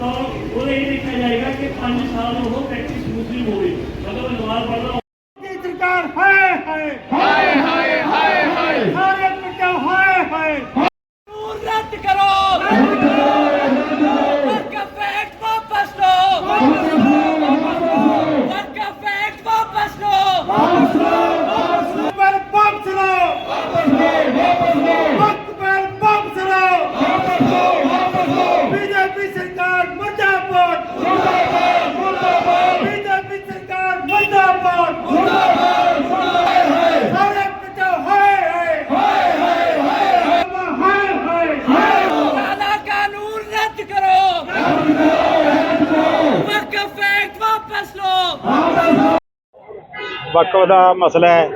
ਤਾਂ ਉਹਦੇ ਇਹ ਦੇਖਿਆ ਜਾਏਗਾ ਕਿ 5 ਸਾਲ ਉਹ ਪ੍ਰੈਕਟਿਸ ਮੁਸਲਿਮ ਹੋਵੇ ਮਤਲਬ ਨਮਾਜ਼ ਪੜ੍ਹਦਾ ਸਰਕਾਰ ਹਾਏ ਹਾਏ ਹਾਏ ਹਾਏ ਹਾਏ ਹਾਏ ਸਾਰੇ ਪਿੱਛੇ ਹਾਏ ਹਾਏ ਕਾਨੂੰਨ ਰੱਦ ਕਰੋ ਵਕਫ ਐਕਟ ਵਾਪਸ ਲਓ ਵਕਫ ਐਕਟ ਵਾਪਸ ਲਓ ਪਰ ਬੰਬ ਚਲਾਓ ਵਕਤ ਪਰ ਬੰਬ ਚਲਾਓ ਬੀਜੇਪੀ ਸਰਕਾਰ ਮੁਰਦਾਬਾਦ ਬੀਜੇਪੀ ਸਰਕਾਰ ਮੁਰਦਾਬਾਦ ਸਾਰੇ ਪਿੱਛੇ ਹਾਏ ਹਾਏ ਹਾਏ ਹਾਏ ਕਾਲਾ ਕਾਨੂੰਨ ਰੱਦ ਕਰੋ ਵਕਫ ਐਕਟ ਵਾਪਸ ਲਓ ਵਕਫ ਦਾ ਮਸਲਾ ਹੈ।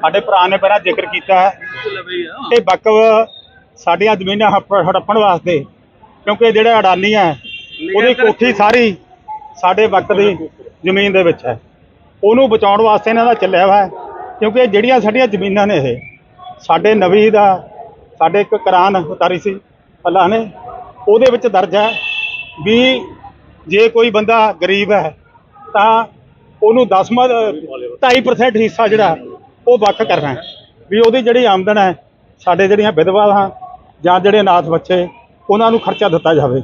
ਸਾਡੇ ਭਰਾ ਨੇ ਪਹਿਲਾਂ ਜ਼ਿਕਰ ਕੀਤਾ ਹੈ ਇਹ ਵਕਫ ਸਾਡੀਆਂ ਜ਼ਮੀਨਾਂ ਹੜਪ- ਹੜੱਪਣ ਵਾਸਤੇ, ਕਿਉਂਕਿ ਜਿਹੜਾ ਅਡਾਨੀ ਹੈ, ਉਹਦੀ ਕੋਠੀ ਸਾਰੀ ਸਾਡੇ ਵਕਤ ਦੀ ਜ਼ਮੀਨ ਦੇ ਵਿੱਚ ਹੈ। ਉਹਨੂੰ ਬਚਾਉਣ ਵਾਸਤੇ ਇਹਨਾਂ ਦਾ ਚੱਲਿਆ ਹੋਇਆ ਹੈ, ਕਿਉਂਕਿ ਇਹ ਜਿਹੜੀਆਂ ਸਾਡੀਆਂ ਜ਼ਮੀਨਾਂ ਨੇ ਇਹ, ਸਾਡੇ ਨਵੀ ਦਾ, ਸਾਡੇ ਇੱਕ ਕੁਰਾਨ ਉਤਾਰੀ ਸੀ ਅੱਲਾਹ ਨੇ, ਉਹਦੇ ਵਿੱਚ ਦਰਜ ਹੈ ਵੀ ਜੇ ਕੋਈ ਬੰਦਾ ਗਰੀਬ ਹੈ, ਤਾਂ ਉਹਨੂੰ 10ਵਾਂ 2.5% ਹਿੱਸਾ ਜਿਹੜਾ ਉਹ ਵੱਖ ਕਰਨਾ ਵੀ ਉਹਦੀ ਜਿਹੜੀ ਆਮਦਨ ਹੈ, ਸਾਡੇ ਜਿਹੜੀਆਂ ਵਿਧਵਾ ਵਿਧਵਾਵਾਂ ਜਾਂ ਜਿਹੜੇ ਅਨਾਥ ਬੱਚੇ, ਉਹਨਾਂ ਨੂੰ ਖਰਚਾ ਦਿੱਤਾ ਜਾਵੇ।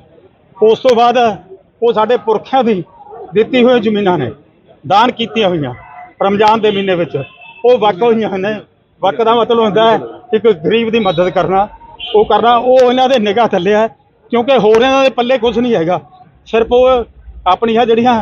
ਉਸ ਤੋਂ ਬਾਅਦ ਉਹ ਸਾਡੇ ਪੁਰਖਿਆਂ ਦੀ ਦਿੱਤੀ ਹੋਈ ਜ਼ਮੀਨਾਂ ਨੇ, ਦਾਨ ਕੀਤੀਆਂ ਹੋਈਆਂ, ਰਮਜ਼ਾਨ ਦੇ ਮਹੀਨੇ ਵਿੱਚ। ਉਹ ਵੱਖ ਹੋਈਆਂ ਨੇ। ਵੱਖ ਦਾ ਮਤਲਬ ਹੁੰਦਾ ਹੈ ਇੱਕ ਗਰੀਬ ਦੀ ਮਦਦ ਕਰਨਾ, ਉਹ ਕਰਨਾ, ਉਹ ਇਹਨਾਂ ਦੇ ਨਿਗਾਹ ਥੱਲੇ ਹੈ, ਕਿਉਂਕਿ ਹੋਰ ਇਹਨਾਂ ਦੇ ਪੱਲੇ ਕੁਝ ਨਹੀਂ ਹੈਗਾ। ਸਿਰਫ ਉਹ ਆਪਣੀਆਂ ਜਿਹੜੀਆਂ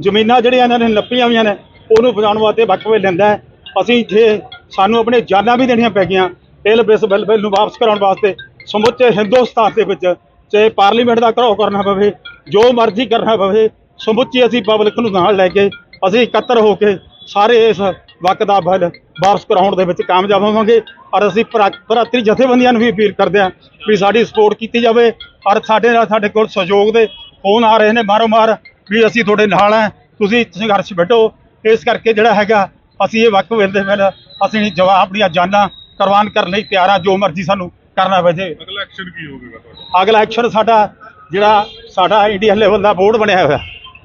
ਜ਼ਮੀਨਾਂ ਜਿਹੜੀਆਂ ਇਹਨਾਂ ਨੇ ਨੱਪੀਆਂ ਹੋਈਆਂ ਨੇ, ਉਹਨੂੰ ਬਚਾਉਣ ਵਾਸਤੇ ਵਕਫੇ ਲੈਂਦਾ ਅਸੀਂ ਜੇ ਸਾਨੂੰ ਆਪਣੇ ਜਾਨਾਂ ਵੀ ਦੇਣੀਆਂ ਪੈ ਗਈਆਂ ਇਹ ਬਿਸ ਬਿੱਲ ਬਿੱਲ ਨੂੰ ਵਾਪਸ ਕਰਾਉਣ ਵਾਸਤੇ, ਸਮੁੱਚੇ ਹਿੰਦੁਸਤਾਨ ਦੇ ਵਿੱਚ, ਚਾਹੇ ਪਾਰਲੀਮੈਂਟ ਦਾ ਘਰਾਓ ਕਰਨਾ ਪਵੇ, ਜੋ ਮਰਜ਼ੀ ਕਰਨਾ ਪਵੇ, ਸਮੁੱਚੀ ਅਸੀਂ ਪਬਲਿਕ ਨੂੰ ਨਾਲ ਲੈ ਕੇ, ਅਸੀਂ ਇਕੱਤਰ ਹੋ ਕੇ ਸਾਰੇ ਇਸ ਵਕਤ ਦਾ ਬਿੱਲ ਵਾਪਸ ਕਰਾਉਣ ਦੇ ਵਿੱਚ ਕਾਮਯਾਬ ਹੋਵਾਂਗੇ। ਔਰ ਅਸੀਂ ਭਰਾ- ਭਰਾਤਰੀ ਜਥੇਬੰਦੀਆਂ ਨੂੰ ਵੀ ਅਪੀਲ ਕਰਦੇ ਹਾਂ ਵੀ ਸਾਡੀ ਸਪੋਰਟ ਕੀਤੀ ਜਾਵੇ। ਔਰ ਸਾਡੇ ਨਾਲ ਸਾਡੇ ਕੋਲ ਸਹਿਯੋਗ ਦੇ ਫੋਨ ਆ ਰਹੇ ਨੇ ਮਾਰੋ ਮਾਰ ਵੀ ਅਸੀਂ ਤੁਹਾਡੇ ਨਾਲ ਹਾਂ ਤੁਸੀਂ ਸੰਘਰਸ਼ ਬੈਠੋ। ਇਸ ਕਰਕੇ ਜਿਹੜਾ ਹੈਗਾ ਅਸੀਂ ਇਹ ਵਕਤ ਵੇਲੇ ਵੇਲੇ ਅਸੀਂ ਜਵਾਬ ਆਪਣੀਆਂ ਜਾਨਾਂ ਕੁਰਬਾਨ ਕਰਨ ਲਈ ਤਿਆਰ ਹਾਂ ਜੋ ਮਰਜ਼ੀ ਸਾਨੂੰ ਕਰਨਾ ਪਵੇ। ਜੇ ਅਗਲਾ ਐਕਸ਼ਨ ਕੀ ਹੋਵੇਗਾ ਤੁਹਾਡਾ? ਅਗਲਾ ਐਕਸ਼ਨ ਸਾਡਾ ਜਿਹੜਾ ਸਾਡਾ ਇੰਡੀਆ ਲੈਵਲ ਦਾ ਬੋਰਡ ਬਣਿਆ ਹੋਇਆ।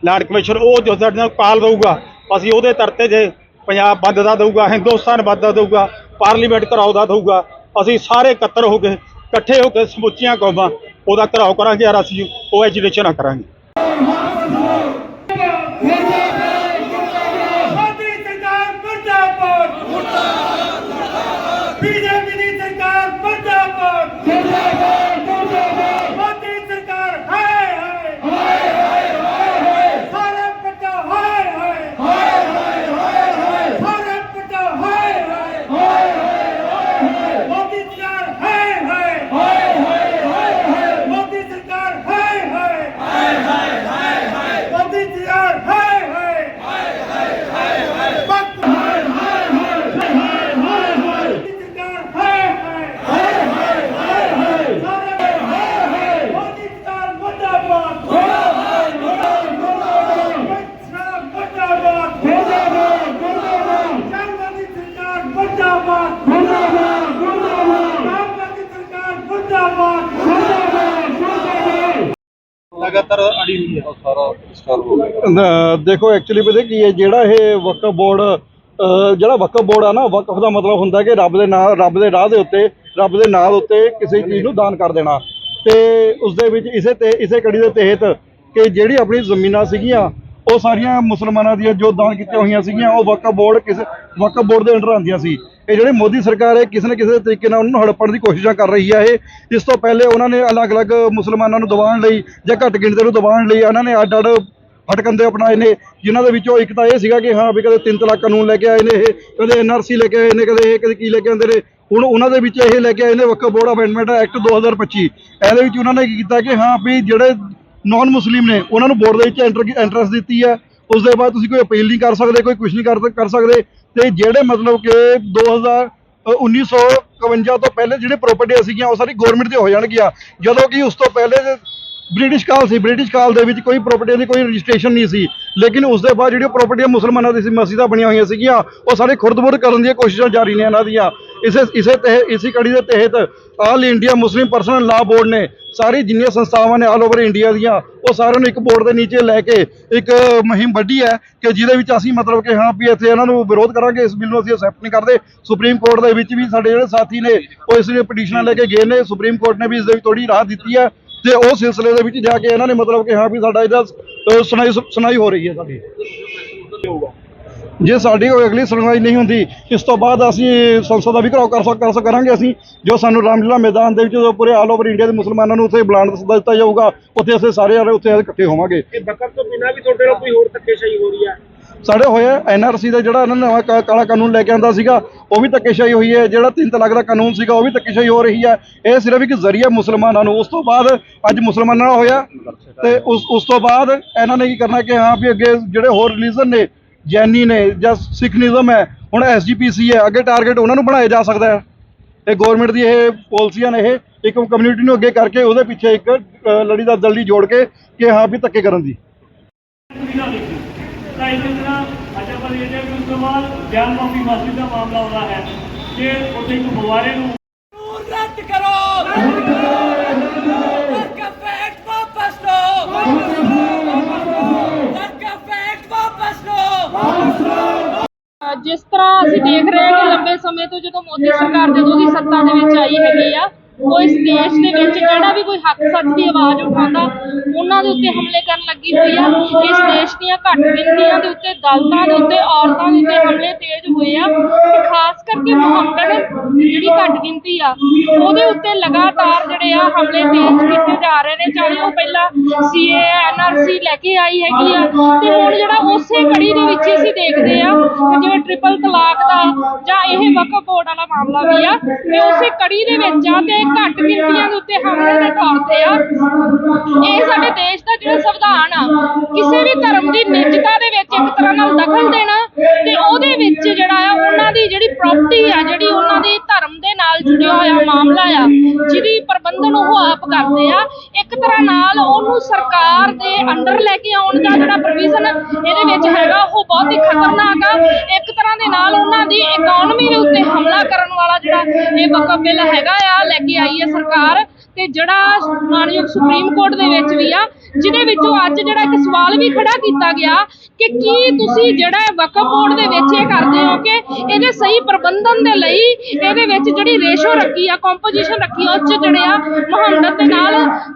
ਲੈਂਡ ਕਮਿਸ਼ਨ ਉਹ ਜੋ ਸਾਡੇ ਨਾਲ ਕਾਲ ਦਊਗਾ ਅਸੀਂ ਉਹਦੇ ਤਰਤੇ ਜੇ ਪੰਜਾਬ ਬੰਦ ਦਾ ਦਊਗਾ ਹਿੰਦੁਸਤਾਨ ਬੰਦ ਦਾ ਦਊਗਾ ਪਾਰਲੀਮੈਂਟ ਘਰਾਓ ਦਾ ਦਊਗਾ ਅਸੀਂ ਸਾਰੇ ਇਕੱਤਰ ਹੋ ਕੇ ਇਕੱਠੇ ਹੋ ਕੇ ਸਮੁੱਚੀਆਂ ਕੌਮਾਂ ਉਹਦਾ ਘਰਾਓ ਕਰਾਂਗੇ ਔਰ ਅਸੀਂ ਉਹ ਐਜੂਕੇਸ਼ਨ ਕਰਾਂਗੇ। Good luck, ਲਗਾਤਾਰ ਅੜੀ ਹੋਈ ਹੈ ਨ- ਦੇਖੋ ਐਕਚੁਅਲੀ ਪਤਾ ਕੀ ਹੈ ਜਿਹੜਾ ਇਹ ਵਕਫ ਬੋਰਡ ਜਿਹੜਾ ਵਕਫ ਬੋਰਡ ਆ ਨਾ ਵਕਫ ਦਾ ਮਤਲਬ ਹੁੰਦਾ ਕਿ ਰੱਬ ਦੇ ਨਾਲ ਰੱਬ ਦੇ ਰਾਹ ਦੇ ਉੱਤੇ ਰੱਬ ਦੇ ਨਾਲ ਉੱਤੇ ਕਿਸੇ ਚੀਜ਼ ਨੂੰ ਦਾਨ ਕਰ ਦੇਣਾ। ਤੇ ਉਸ ਦੇ ਵਿੱਚ ਇਸੇ ਤੇ ਇਸੇ ਕੜੀ ਦੇ ਤਹਿਤ ਕਿ ਜਿਹੜੀ ਆਪਣੀ ਜ਼ਮੀਨਾਂ ਸੀਗੀਆਂ ਉਹ ਸਾਰੀਆਂ ਮੁਸਲਮਾਨਾਂ ਦੀਆਂ ਜੋ ਦਾਨ ਕੀਤੀਆਂ ਹੋਈਆਂ ਸੀਗੀਆਂ, ਉਹ ਵਕਫ ਬੋਰਡ ਕਿਸੇ, ਵਕਫ ਬੋਰਡ ਦੇ ਅੰਡਰ ਆਉਂਦੀਆਂ ਸੀ। ਇਹ ਜਿਹੜੇ ਮੋਦੀ ਸਰਕਾਰ ਹੈ, ਕਿਸੇ ਨਾ ਕਿਸੇ ਤਰੀਕੇ ਨਾਲ ਉਹਨਾਂ ਨੂੰ ਹੜਪਣ ਦੀ ਕੋਸ਼ਿਸ਼ਾਂ ਕਰ ਰਹੀ ਹੈ ਇਹ। ਇਸ ਤੋਂ ਪਹਿਲੇ ਉਹਨਾਂ ਨੇ ਅਲੱਗ-ਅਲੱਗ ਮੁਸਲਮਾਨਾਂ ਨੂੰ ਦਬਾਉਣ ਲਈ ਜਾਂ ਘੱਟ ਗਿਣਤੀ ਨੂੰ ਦਬਾਉਣ ਲਈ ਉਹਨਾਂ ਨੇ ਅੱਡ-ਅੱਡ ਹਟਕੰਦੇ ਅਪਣਾਏ ਨੇ, ਜਿਨ੍ਹਾਂ ਦੇ ਵਿੱਚੋਂ ਇੱਕ ਤਾਂ ਇਹ ਸੀਗਾ ਕਿ ਹਾਂ ਵੀ ਕਦੇ ਤਿੰਨ ਤਲਾਕ ਕਾਨੂੰਨ ਲੈ ਕੇ ਆਏ ਨੇ ਇਹ, ਕਦੇ ਐਨਆਰਸੀ ਲੈ ਕੇ ਆਏ ਨੇ, ਕਦੇ ਇਹ, ਕਦੇ ਕੀ ਲੈ ਕੇ ਆਉਂਦੇ ਨੇ। ਹੁਣ ਉਹਨਾਂ ਦੇ ਵਿੱਚ ਇਹ ਲੈ ਕੇ ਆਏ ਨੇ ਵਕਫ ਬੋਰਡ ਅਮੈਂਡਮੈਂਟ ਐਕਟ 2025 ਇਹਦੇ ਵਿੱਚ ਉਹਨਾਂ ਨੇ ਕੀ ਕੀਤਾ ਕਿ ਹਾਂ ਵੀ ਜਿਹੜੇ ਨਾਨ ਮੁਸਲਿਮ ਨੇ ਉਹਨਾਂ ਨੂੰ ਬੋਰਡ ਦੇ ਵਿੱਚ ਐਂਟਰ ਐਂਟਰੈਂਸ ਦਿੱਤੀ ਹੈ। ਉਸ ਦੇ ਬਾਅਦ ਤੁਸੀਂ ਕੋਈ ਅਪੀਲ ਨਹੀਂ ਕਰ ਸਕਦੇ ਕੋਈ ਕੁਝ ਨਹੀਂ ਕਰ ਕਰ ਸਕਦੇ। ਤੇ ਜਿਹੜੇ ਮਤਲਬ ਕਿ 2000 ਅ, 1951 ਤੋਂ ਪਹਿਲੇ ਜਿਹੜੇ ਪ੍ਰਾਪਰਟੀਆਂ ਸੀਗੀਆਂ ਉਹ ਸਾਰੀ ਗਵਰਨਮੈਂਟ ਦੇ ਹੋ ਜਾਣਗੀਆਂ। ਜਦੋਂ ਕਿ ਉਸ ਤੋਂ ਪਹਿਲੇ ਬ੍ਰਿਟਿਸ਼ ਕਾਲ ਸੀ, ਬ੍ਰਿਟਿਸ਼ ਕਾਲ ਦੇ ਵਿੱਚ ਕੋਈ ਪ੍ਰਾਪਰਟੀ ਦੀ ਕੋਈ ਰਜਿਸਟ੍ਰੇਸ਼ਨ ਨਹੀਂ ਸੀ। ਲੇਕਿਨ ਉਸ ਦੇ ਬਾਅਦ ਜਿਹੜੀਆਂ ਪ੍ਰਾਪਰਟੀਆਂ ਮੁਸਲਮਾਨਾਂ ਦੀ ਸੀ ਮਸਜਿਦਾਂ ਬਣੀਆਂ ਹੋਈਆਂ ਸੀਗੀਆਂ, ਉਹ ਸਾਰੇ ਖੁਰਦਬੁਰਦ ਕਰਨ ਦੀਆਂ ਕੋਸ਼ਿਸ਼ਾਂ ਜਾਰੀ ਨੇ ਇਹਨਾਂ ਦੀਆਂ। ਇਸੇ ਇਸੇ ਤਹਿ, ਇਸੇ ਕੜੀ ਦੇ ਤਹਿਤ All India Muslim personal law board ਨੇ ਸਾਰੀ ਜਿੰਨੀਆਂ ਸੰਸਥਾਵਾਂ ਨੇ ਆਲ ਓਵਰ ਇੰਡੀਆ ਦੀਆਂ, ਉਹ ਸਾਰਿਆਂ ਨੂੰ ਇੱਕ ਬੋਰਡ ਦੇ ਨੀਚੇ ਲੈ ਕੇ ਇੱਕ ਮੁਹਿੰਮ ਵੱਡੀ ਹੈ ਕਿ ਜਿਹਦੇ ਵਿੱਚ ਅਸੀਂ ਮਤਲਬ ਕਿ ਹਾਂ ਵੀ ਇੱਥੇ ਇਹਨਾਂ ਨੂੰ ਵਿਰੋਧ ਕਰਾਂਗੇ, ਇਸ ਬਿੱਲ ਨੂੰ ਅਸੀਂ ਅਸੈਪਟ ਨਹੀਂ ਕਰਦੇ। ਸੁਪਰੀਮ ਕੋਰਟ ਦੇ ਵਿੱਚ ਵੀ ਸਾਡੇ ਜਿਹੜੇ ਸਾਥੀ ਨੇ, ਉਹ ਇਸ ਲਈ ਪਟੀਸ਼ਨਾਂ ਲੈ ਕੇ ਗਏ ਨੇ। ਸੁਪਰੀਮ ਕੋਰਟ ਨੇ ਵੀ ਇਸ ਦੇ ਵਿੱਚ ਥੋੜੀ ਰਾਹਤ ਦਿੱਤੀ ਹੈ। ਤੇ ਉਹ ਸਿਲਸਿਲੇ ਦੇ ਵਿੱਚ ਜਾ ਕੇ ਇਹਨਾਂ ਨੇ ਮਤਲਬ ਕਿ ਹਾਂ ਵੀ ਸਾਡਾ ਇਹਦਾ ਸੁਣਾਈ ਸੁਣਾਈ ਹੋ ਰਹੀ ਹੈ ਸਾਡੀ। ਜੇ ਸਾਡੀ ਕੋਈ ਅਗਲੀ ਸੁਣਵਾਈ ਨਹੀਂ ਹੁੰਦੀ, ਇਸ ਤੋਂ ਬਾਅਦ ਅਸੀਂ ਸੰਸਦ ਦਾ ਵੀ ਘਰਾਓ ਕਰ ਸਕ ਕਰਾਂਗੇ ਅਸੀਂ, ਜੋ ਸਾਨੂੰ ਰਾਮਲੀਲਾ ਮੈਦਾਨ ਦੇ ਵਿੱਚ ਜੋ ਪੂਰੇ ਆਲ ਓਵਰ ਇੰਡੀਆ ਦੇ ਮੁਸਲਮਾਨਾਂ ਨੂੰ ਉੱਥੇ ਬੁਲਾਉਣ ਦਾ ਸੱਦਾ ਦਿੱਤਾ ਜਾਊਗਾ, ਉੱਥੇ ਅਸੀਂ ਸਾਰੇ ਉੱਥੇ ਇਕੱਠੇ ਹੋਵਾਂਗੇ। ਇਹ ਬੱਕਰ ਤੋਂ ਬਿਨਾਂ ਵੀ ਤੁਹਾਡੇ ਨਾਲ ਕੋਈ ਹੋਰ ਧੱਕੇਸ਼ਾਹੀ ਹੋ ਰਹੀ ਹੈ? ਸਾਡੇ ਹੋਇਆ ਐਨਆਰਸੀ ਦਾ ਜਿਹੜਾ ਇਹਨਾਂ ਨੇ ਨਵਾਂ ਕਾਲਾ ਕਾਨੂੰਨ ਲੈ ਕੇ ਆਂਦਾ ਸੀਗਾ, ਉਹ ਵੀ ਧੱਕੇਸ਼ਾਹੀ ਹੋਈ ਹੈ। ਜਿਹੜਾ ਤਿੰਨ ਤਲਾਕ ਦਾ ਕਾਨੂੰਨ ਸੀਗਾ, ਉਹ ਵੀ ਧੱਕੇਸ਼ਾਹੀ ਹੋ ਰਹੀ ਹੈ। ਇਹ ਸਿਰਫ ਇੱਕ ਜ਼ਰੀਆ ਮੁਸਲਮਾਨਾਂ ਨੂੰ। ਉਸ ਤੋਂ ਬਾਅਦ ਅੱਜ ਮੁਸਲਮਾਨਾਂ ਨਾਲ ਹੋਇਆ। ਤੇ ਉਸ ਉਸ ਤੋਂ ਬਾਅਦ ਇਹਨਾਂ ਨੇ ਕੀ ਕਰਨਾ ਕਿ ਹਾਂ ਵੀ ਅੱਗੇ ਜਿਹੜੇ ਹੋਰ ਰਿਲੀਜਨ ਨੇ, ਜੈਨੀ ਨੇ ਜਾਂ ਸਿੱਖਨਿਜ਼ਮ ਹੈ, ਹੁਣ ਐਸਜੀਪੀਸੀ ਹੈ, ਅੱਗੇ ਟਾਰਗੇਟ ਉਹਨਾਂ ਨੂੰ ਬਣਾਇਆ ਜਾ ਸਕਦਾ ਹੈ। ਇਹ ਗਵਰਨਮੈਂਟ ਦੀ ਇਹ ਪਾਲਿਸੀਆਂ ਨੇ ਇਹ ਇੱਕ ਕਮਿਊਨਿਟੀ ਨੂੰ ਅੱਗੇ ਕਰਕੇ ਉਹਦੇ ਪਿੱਛੇ ਇੱਕ ਲੜੀ ਦਾ ਦਲੜੀ ਜੋੜ ਕੇ ਕਿ ਹਾਂ ਵੀ ਧੱਕੇ ਕਰਨ ਦੀ। ਤਾਂ ਇਸੇ ਤਰ੍ਹਾਂ ਪਰ ਇਹ ਜੇ ਉਸ ਤੋਂ ਬਾਅਦ ਮਾਫੀ ਮਸਜਿਦ ਦਾ ਮਾਮਲਾ ਆਉਂਦਾ ਹੈ ਕਿ ਉੱਥੇ ਇੱਕ ਬਵਾਰੇ ਨੂੰ ਰੱਦ ਰੱਦ ਕਰੋ! ਰੱਦ ਕਰੋ! ਜਿਸ ਤਰ੍ਹਾਂ ਅਸੀਂ ਦੇਖ ਰਹੇ ਹਾਂ ਕਿ ਲੰਬੇ ਸਮੇਂ ਤੋਂ ਜਦੋਂ ਮੋਦੀ ਸਰਕਾਰ ਜਦੋਂ ਦੀ ਸੱਤਾ ਦੇ ਵਿੱਚ ਆਈ ਹੈਗੀ ਆ ਉਹ ਇਸ ਦੇਸ਼ ਦੇ ਵਿੱਚ ਜਿਹੜਾ ਵੀ ਕੋਈ ਹੱਕ ਸੱਚ ਦੀ ਆਵਾਜ਼ ਉਠਾਉਂਦਾ ਉਹਨਾਂ ਦੇ ਉੱਤੇ ਹਮਲੇ ਕਰਨ ਲੱਗੀ ਹੋਈ ਆ। ਇਸ ਦੇਸ਼ ਦੀਆਂ ਘੱਟ ਗਿਣਤੀਆਂ ਦੇ ਉੱਤੇ ਦਲਤਾਂ ਦੇ ਉੱਤੇ ਔਰਤਾਂ ਦੇ ਉੱਤੇ ਹਮਲੇ ਤੇਜ਼ ਹੋਏ ਆ ਤੇ ਖਾਸ ਕਰਕੇ ਮੁਹੰਮਦਨ ਜਿਹੜੀ ਘੱਟ ਗਿਣਤੀ ਆ, ਉਹਦੇ ਉੱਤੇ ਲਗਾਤਾਰ ਜਿਹੜੇ ਆ ਹਮਲੇ ਤੇਜ਼ ਕੀਤੇ ਜਾ ਰਹੇ ਨੇ, ਚਾਹੇ ਉਹ ਪਹਿਲਾਂ ਸੀਏ ਐਨਆਰਸੀ ਲੈ ਕੇ ਆਈ ਹੈਗੀ ਆ, ਤੇ ਹੁਣ ਜਿਹੜਾ ਉਸੇ ਕੜੀ ਦੇ ਵਿੱਚ ਹੀ ਅਸੀਂ ਦੇਖਦੇ ਆ ਜਿਵੇਂ ਟ੍ਰਿਪਲ ਤਲਾਕ ਦਾ ਜਾਂ ਇਹ ਵਕਫ ਬੋਰਡ ਵਾਲਾ ਮਾਮਲਾ ਵੀ ਆ, ਤੇ ਉਸੇ ਕੜੀ ਦੇ ਵਿੱਚ ਆ ਤੇ ਘੱਟ ਗਿਣਤੀਆਂ ਦੇ ਉੱਤੇ ਹਮਲੇ ਦੇ ਤੌਰ ਤੇ ਆ, ਇਹ ਸਾਡੇ ਦੇਸ਼ ਦਾ ਜਿਹੜਾ ਸੰਵਿਧਾਨ ਆ, ਕਿਸੇ ਵੀ ਧਰਮ ਦੀ ਨਿੱਜਤਾ ਦੇ ਵਿੱਚ ਇੱਕ ਤਰ੍ਹਾਂ ਨਾਲ ਦਖਲ ਦੇਣਾ ਤੇ ਉਹਦੇ ਵਿੱਚ ਜਿਹੜਾ ਆ, ਉਹਨਾਂ ਦੀ ਜਿਹੜੀ ਪ੍ਰਾਪਰਟੀ ਆ, ਜਿਹੜੀ ਉਹਨਾਂ ਦੀ ਧਰਮ ਦੇ ਨਾਲ ਜੁੜਿਆ ਹੋਇਆ ਮਾਮਲਾ ਆ, ਜਿਹਦੀ ਪ੍ਰਬੰਧਨ ਉਹ ਆਪ ਕਰਦੇ ਆ, ਇੱਕ ਤਰ੍ਹਾਂ ਨਾਲ ਉਹਨੂੰ ਸਰਕਾਰ ਦੇ ਅੰਡਰ ਲੈ ਕੇ ਆਉਣ ਦਾ ਜਿਹੜਾ ਪ੍ਰੋਵੀਜ਼ਨ ਇਹਦੇ ਵਿੱਚ ਹੈਗਾ, ਉਹ ਬਹੁਤ ਹੀ ਖਤਰਨਾਕ ਆ। ਇੱਕ ਤਰ੍ਹਾਂ ਦੇ ਨਾਲ ਉਹਨਾਂ ਦੀ ਇਕਨੋਮੀ ਦੇ ਉੱਤੇ ਹਮਲਾ ਕਰਨ ਵਾਲਾ ਜਿਹੜਾ ਇਹ ਵਕਫ ਬਿੱਲ ਹੈਗਾ ਆ, ਲੈ ਕੇ ਆਈ ਹੈ ਸਰਕਾਰ। ਤੇ ਜਿਹੜਾ ਮਾਨਯੋਗ ਸੁਪਰੀਮ ਕੋਰਟ ਦੇ ਵਿੱਚ ਵੀ ਆ, ਜਿਹਦੇ ਵਿੱਚੋਂ ਅੱਜ ਜਿਹੜਾ ਇੱਕ ਸਵਾਲ ਵੀ ਖੜਾ ਕੀਤਾ ਗਿਆ ਕਿ ਕੀ ਤੁਸੀਂ ਜਿਹੜਾ ਵਕਫ ਬੋਰਡ ਦੇ ਵਿੱਚ ਇਹ ਕਰਦੇ ਹੋ ਕਿ ਇਹਦੇ ਸਹੀ ਪ੍ਰਬੰਧਨ ਦੇ ਲਈ ਇਹਦੇ ਵਿੱਚ ਜਿਹੜੀ ਰੇਸ਼ੋ ਰੱਖੀ ਆ ਕੰਪੋਜੀਸ਼ਨ ਰੱਖੀ ਆ, ਉਹ 'ਚ ਜਿਹੜੇ ਆ ਮੁਹੰਮਦ ਦੇ ਨਾਲ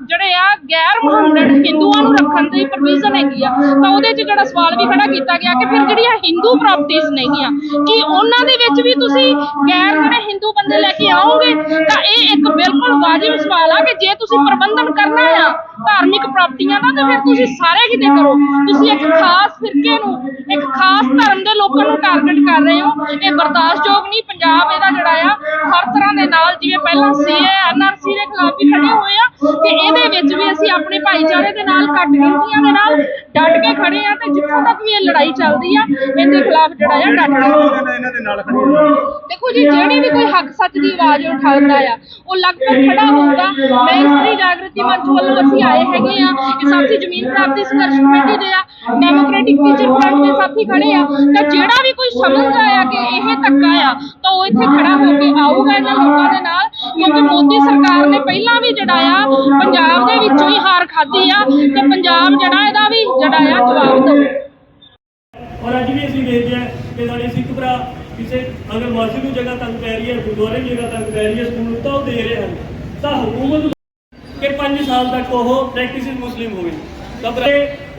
ਜਿਹੜੇ ਆ ਗੈਰ ਮੁਹੰਮਦ ਹਿੰਦੂਆਂ ਨੂੰ ਰੱਖਣ ਦੀ ਪ੍ਰੋਵੀਜ਼ਨ ਹੈਗੀ ਆ, ਤਾਂ ਉਹਦੇ 'ਚ ਜਿਹੜਾ ਸਵਾਲ ਵੀ ਖੜਾ ਕੀਤਾ ਗਿਆ ਕਿ ਫਿਰ ਜਿਹੜੀਆਂ ਹਿੰਦੂ ਪ੍ਰਾਪਰਟੀਆਂ ਨੇਗੀਆਂ, ਕੀ ਉਹਨਾਂ ਦੇ ਵਿੱਚ ਵੀ ਤੁਸੀਂ ਗੈਰ ਜਿਹੜੇ ਹਿੰਦੂ ਬੰਦੇ ਲੈ ਕੇ ਆਓਗੇ? ਤਾਂ ਇਹ ਇੱਕ ਬਿਲਕੁਲ ਵਾਜਿਬ ਸਵਾਲ ਆ ਕਿ ਜੇ ਤੁਸੀਂ ਪ੍ਰਬੰਧਨ ਕਰਨਾ ਆ, ਧਾਰਮਿਕ ਪ੍ਰਾਪਤੀਆਂ ਦਾ, ਤਾਂ ਫਿਰ ਤੁਸੀਂ ਸਾਰੇ ਕਿਤੇ ਕਰੋ। ਤੁਸੀਂ ਇੱਕ ਖਾਸ ਫਿਰਕੇ ਨੂੰ, ਇੱਕ ਖਾਸ ਧਰਮ ਦੇ ਲੋਕਾਂ ਨੂੰ ਟਾਰਗੇਟ ਕਰ ਰਹੇ ਹੋ। ਇਹ ਬਰਦਾਸ਼ਤਯੋਗ ਨਹੀਂ, ਪੰਜਾਬ ਇਹਦਾ ਜਿਹੜਾ ਆ, ਹਰ ਤਰ੍ਹਾਂ ਦੇ ਨਾਲ, ਜਿਵੇਂ ਪਹਿਲਾਂ ਸੀਏ ਐਨਆਰਸੀ ਦੇ ਖਿਲਾਫ ਵੀ ਖੜੇ ਹੋਏ ਆ, ਤੇ ਇਹਦੇ ਵਿੱਚ ਵੀ ਅਸੀਂ ਆਪਣੇ ਭਾਈਚਾਰੇ ਦੇ ਨਾਲ ਘੱਟ ਗਿਣਤੀਆਂ ਦੇ ਨਾਲ ਡਟ ਕੇ ਖੜੇ ਆ ਤੇ ਜਿੱਥੋਂ ਤੱਕ ਵੀ ਇਹ ਲੜਾਈ ਚੱਲਦੀ ਆ, ਇਹਦੇ ਖਿਲਾਫ ਜਿਹੜਾ ਆ ਡਟ ਕੇ। ਇਹਨਾਂ ਦੇ ਨਾਲ ਖੜੀ ਹੈ ਦੇਖੋ ਜੀ, ਜਿਹੜੀ ਵੀ ਕੋਈ ਹੱਕ ਸੱਚ ਦੀ ਆਵਾਜ਼ ਉਠਾਉਂਦਾ ਆ, ਉਹ ਲਗਭਗ ਖੜਾ ਹੋਊਗਾ। ਮੈਂ ਇਸਤਰੀ ਜਾਗਰਤੀ ਮੰਚ ਵੱਲੋਂ ਅਸੀਂ ਆਏ ਹੈਗੇ ਆ। ਇਹ ਸਾਥੀ ਜ਼ਮੀਨ ਪ੍ਰਾਪਤੀ ਸੰਘਰਸ਼ ਕਮੇਟੀ ਦੇ ਆ। ਡੈਮੋਕ੍ਰੈਟਿਕ ਟੀਚਰ ਫਰੰਟ ਦੇ ਸਾਥੀ ਖੜੇ ਆ। ਤਾਂ ਜਿਹੜਾ ਵੀ ਕੋਈ ਸਮਝਦਾ ਆ ਕਿ ਇਹ ਧੱਕਾ ਆ ਤਾਂ ਉਹ ਇੱਥੇ ਖੜਾ ਹੋ ਕੇ ਆਊਗਾ ਇਹਨਾਂ ਲੋਕਾਂ ਦੇ ਨਾਲ। ਕਿਉਂਕਿ ਮੋਦੀ ਸਰਕਾਰ ਨੇ ਪਹਿਲਾਂ ਵੀ ਜਿਹੜਾ ਆ ਪੰਜਾਬ ਦੇ ਵਿੱਚੋਂ ਹੀ ਹਾਰ ਖਾਧੀ ਆ ਤੇ ਪੰਜਾਬ ਜਿਹੜਾ ਇਹਦਾ ਵੀ ਜਿਹੜਾ ਆ ਜਵਾਬ ਦਊ। ਔਰ ਅੱਜ ਵੀ ਅਸੀਂ ਦੇਖਦੇ ਹਾਂ ਕਿ ਸਾਡੇ ਸਿੱਖ ਭਰਾ ਕਿਸੇ ਅਗਰ ਮਸਜਿਦ ਨੂੰ ਜਗ੍ਹਾ ਤੰਗ ਪੈ ਰਹੀ ਹੈ ਗੁਰਦੁਆਰੇ ਨੂੰ ਜਗ੍ਹਾ ਤੰਗ ਪੈ ਰਹੀ ਹੈ ਸਕੂਲ ਤਾਂ ਉਹ ਦੇ ਰਹੇ ਹਨ। ਤਾਂ ਹਕੂਮਤ ਕਿ 5 ਸਾਲ ਤੱਕ ਉਹ ਪ੍ਰੈਕਟਿਸ ਮੁਸਲਿਮ ਹੋਵੇ। ਤਾਂ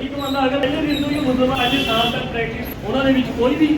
ਇੱਕ ਬੰਦਾ ਅਗਰ ਪਹਿਲੇ ਦਿਨ ਤੋਂ ਹੀ ਮੁਸਲਮਾਨ 5 ਸਾਲ ਤੱਕ ਪ੍ਰੈਕਟਿਸ ਉਹਨਾਂ ਦੇ ਵਿੱਚ ਕੋਈ ਵੀ